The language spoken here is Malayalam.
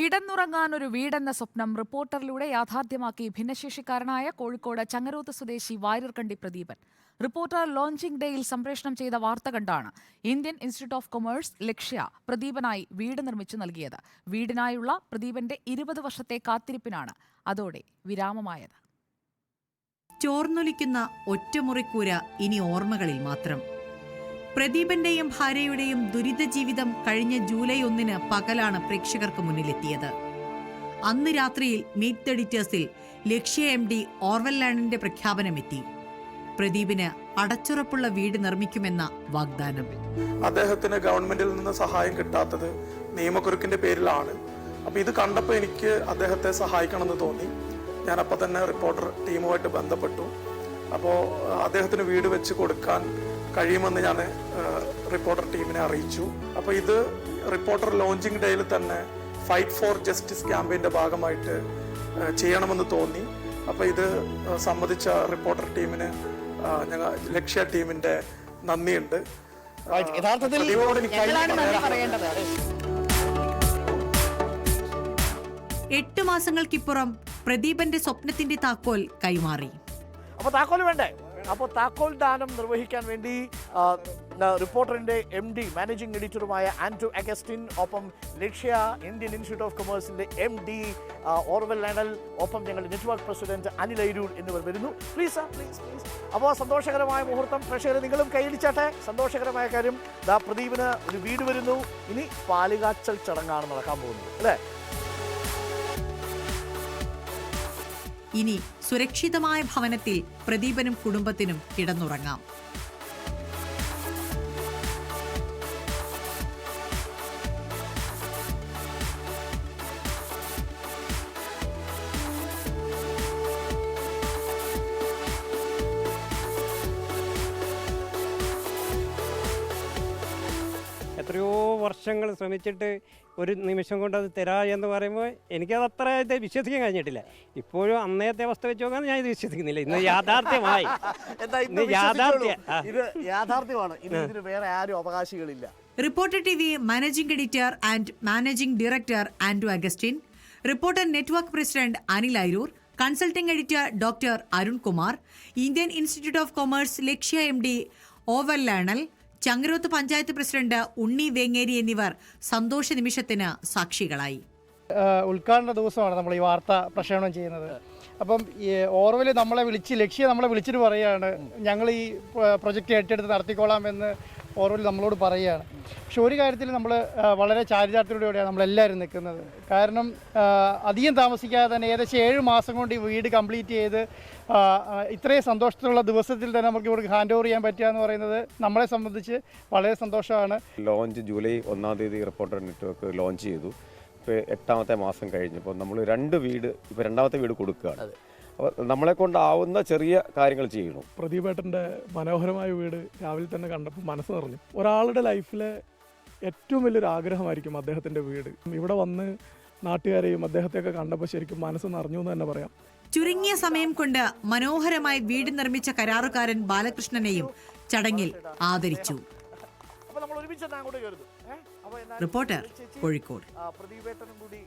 കിടന്നുറങ്ങാൻ ഒരു വീടെന്ന സ്വപ്നം റിപ്പോർട്ടറിലൂടെ യാഥാർത്ഥ്യമാക്കി ഭിന്നശേഷിക്കാരനായ കോഴിക്കോട് ചങ്ങരോത്ത് സ്വദേശി വാര്യർകണ്ടി പ്രദീപൻ. റിപ്പോർട്ടർ ലോഞ്ചിംഗ് ഡേയിൽ സംപ്രേഷണം ചെയ്ത വാർത്ത കണ്ടാണ് Indian institute of commerce Lakshya പ്രദീപനായി വീട് നിർമ്മിച്ചു നൽകിയത്. വീടിനായുള്ള പ്രദീപന്റെ ഇരുപത് വർഷത്തെ കാത്തിരിപ്പിനാണ് അതോടെ വിരാമമായത്. ചോർന്നൊലിക്കുന്ന ഒറ്റമുറിക്കൂര ഇനി ഓർമ്മകളിൽ മാത്രം. പ്രദീപന്റെയും ഭാര്യയുടെയും ദുരിത ജീവിതം കഴിഞ്ഞ ജൂലൈ ഒന്നിന് പകലാണ് പ്രേക്ഷകർക്ക് മുന്നിലെത്തിയത്. അന്ന് രാത്രിയിൽ മീറ്റ് എഡിറ്റേഴ്സിൽ ലക്ഷ്യ എം ഡി ഓർവൽ പ്രഖ്യാപനമെത്തി. പ്രദീപിന് അടച്ചുറപ്പുള്ള വീട് നിർമ്മിക്കുമെന്ന വാഗ്ദാനം. അദ്ദേഹത്തിന് ഗവൺമെന്റിൽ നിന്ന് സഹായം കിട്ടാത്തത് നിയമക്കുരുക്കിന്റെ പേരിലാണ്. അപ്പൊ ഇത് കണ്ടപ്പോൾ എനിക്ക് അദ്ദേഹത്തെ സഹായിക്കണമെന്ന് തോന്നി. ഞാൻ അപ്പൊ തന്നെ റിപ്പോർട്ടർ ടീമുമായിട്ട് ബന്ധപ്പെട്ടു. അപ്പോൾ അദ്ദേഹത്തിന് വീട് വെച്ച് കൊടുക്കാൻ കഴിയുമെന്ന് ഞാൻ റിപ്പോർട്ടർ ടീമിനെ അറിയിച്ചു. അപ്പോൾ ഇത് റിപ്പോർട്ടർ ലോഞ്ചിങ് ഡേയിൽ തന്നെ ഫൈറ്റ് ഫോർ ജസ്റ്റിസ് ക്യാമ്പയിന്റെ ഭാഗമായിട്ട് ചെയ്യണമെന്ന് തോന്നി. അപ്പോൾ ഇത് സംബന്ധിച്ച റിപ്പോർട്ടർ ടീമിന് ഞങ്ങൾ ലക്ഷ്യ ടീമിന്റെ നന്ദിയുണ്ട്. യഥാർത്ഥത്തിൽ. എട്ട് മാസങ്ങൾക്കിപ്പുറം പ്രദീപന്റെ സ്വപ്നത്തിന്റെ താക്കോൽ കൈമാറി. അപ്പൊ താക്കോൽ വേണ്ടേ? അപ്പോൾ താക്കോൽ ദാനം നിർവഹിക്കാൻ വേണ്ടി റിപ്പോർട്ടറിന്റെ എം ഡി മാനേജിംഗ് എഡിറ്ററുമായ ആൻഡ്രു അഗസ്റ്റിൻ ഒപ്പം ലക്ഷ്യ ഇന്ത്യൻ ഇൻസ്റ്റിറ്റ്യൂട്ട് ഓഫ് കൊമേഴ്സിന്റെ എം ഡി ഓർവൽ ലാനൽ ഒപ്പം ഞങ്ങളുടെ നെറ്റ്വർക്ക് പ്രസിഡന്റ് അനിൽ അരൂർ എന്നിവർ വരുന്നു. പ്ലീസ് സാർ പ്ലീസ് പ്ലീസ് അപ്പോൾ സന്തോഷകരമായ മുഹൂർത്തം പ്രേക്ഷകർ നിങ്ങളും കൈയടിച്ചാട്ടെ സന്തോഷകരമായ കാര്യം. ദാ പ്രദീപിന് ഒരു വീട് വരുന്നു. ഇനി പാലുകാച്ചൽ ചടങ്ങാണ് നടക്കാൻ പോകുന്നത്. അല്ലേ? ഇനി സുരക്ഷിതമായ ഭവനത്തിൽ പ്രദീപനും കുടുംബത്തിനും കിടന്നുറങ്ങാം എത്രയോ വർഷങ്ങൾ ശ്രമിച്ചിട്ട് ഒരു നിമിഷം കൊണ്ട് അത് തരാ എന്ന് പറയുമ്പോൾ എനിക്കത് അത്ര ഇത് വിശ്വസിക്കാൻ കഴിഞ്ഞിട്ടില്ല. ഇപ്പോഴും അന്നത്തെ അവസ്ഥ വെച്ച് നോക്കാൻ ഞാൻ ഇത് വിശ്വസിക്കുന്നില്ല. ഇന്ന് യാഥാർത്ഥ്യമായി. ഇന്ന് യാഥാർത്ഥ്യ ഇത് യാഥാർത്ഥ്യമാണ്. ഇനി ഇതിന് വേറെ ആരും അവകാശികളില്ല. Reporter T V managing editor and managing director Andrew Augustine reporter network president Anil Aroor consulting editor doctor Arunkumar Indian institute of commerce Lakshya M D oval ലാണൽ ചങ്ങരോത്ത് പഞ്ചായത്ത് പ്രസിഡന്റ് ഉണ്ണി വേങ്ങേരി എന്നിവർ സന്തോഷ നിമിഷത്തിന് സാക്ഷികളായി. ഉദ്ഘാടന ദിവസമാണ് നമ്മൾ ഈ വാർത്ത പ്രക്ഷേപണം ചെയ്യുന്നത്. അപ്പം ഓർവൽ നമ്മളെ വിളിച്ച് ലക്ഷ്യം നമ്മളെ വിളിച്ചിട്ട് പറയുകയാണ് ഞങ്ങൾ ഈ പ്രൊജക്റ്റ് ഏറ്റെടുത്ത് നടത്തിക്കോളാം എന്ന് ഓർവൽ നമ്മളോട് പറയുകയാണ്. പക്ഷെ ഒരു കാര്യത്തിൽ നമ്മൾ വളരെ ചാരിതാർത്ഥ്യത്തോടെയാണ് നമ്മളെല്ലാവരും നിൽക്കുന്നത്. കാരണം അധികം താമസിക്കാതെ തന്നെ ഏകദേശം ഏഴ് മാസം കൊണ്ട് ഈ വീട് കംപ്ലീറ്റ് ചെയ്ത് ഇത്രയും സന്തോഷത്തിലുള്ള ദിവസത്തിൽ തന്നെ നമുക്ക് ഇവർക്ക് ഹാൻഡ് ഓവർ ചെയ്യാൻ പറ്റുക എന്ന് പറയുന്നത് നമ്മളെ സംബന്ധിച്ച് വളരെ സന്തോഷമാണ്. ലോഞ്ച് ജൂലൈ ഒന്നാം തീയതി റിപ്പോർട്ടർ നെറ്റ്വർക്ക് ലോഞ്ച് ചെയ്തു. ഇപ്പോൾ എട്ടാമത്തെ മാസം കഴിഞ്ഞപ്പോൾ നമ്മൾ രണ്ട് വീട് ഇപ്പോൾ രണ്ടാമത്തെ വീട് കൊടുക്കുകയാണ്. നമ്മളെ കൊണ്ടാവുന്ന ചെറിയ കാര്യങ്ങൾ ചെയ്യണം പ്രദീപേട്ടന്റെ മനോഹരമായ വീട് രാവിലെ തന്നെ കണ്ടപ്പോൾ മനസ്സ് നിറഞ്ഞു. ഒരാളുടെ ലൈഫിലെ ഏറ്റവും വലിയൊരു ആഗ്രഹമായിരിക്കും അദ്ദേഹത്തിന്റെ വീട്. ഇവിടെ വന്ന് നാട്ടുകാരെയും അദ്ദേഹത്തെയൊക്കെ കണ്ടപ്പോൾ ശരിക്കും മനസ്സ് നിറഞ്ഞു എന്ന് തന്നെ പറയാം. ചുരുങ്ങിയ സമയം കൊണ്ട് മനോഹരമായി വീട് നിർമ്മിച്ച കരാറുകാരൻ ബാലകൃഷ്ണനെയും ചടങ്ങിൽ ആദരിച്ചു. റിപ്പോർട്ടർ കോഴിക്കോട്. പ്രദീപേട്ടനും കൂടി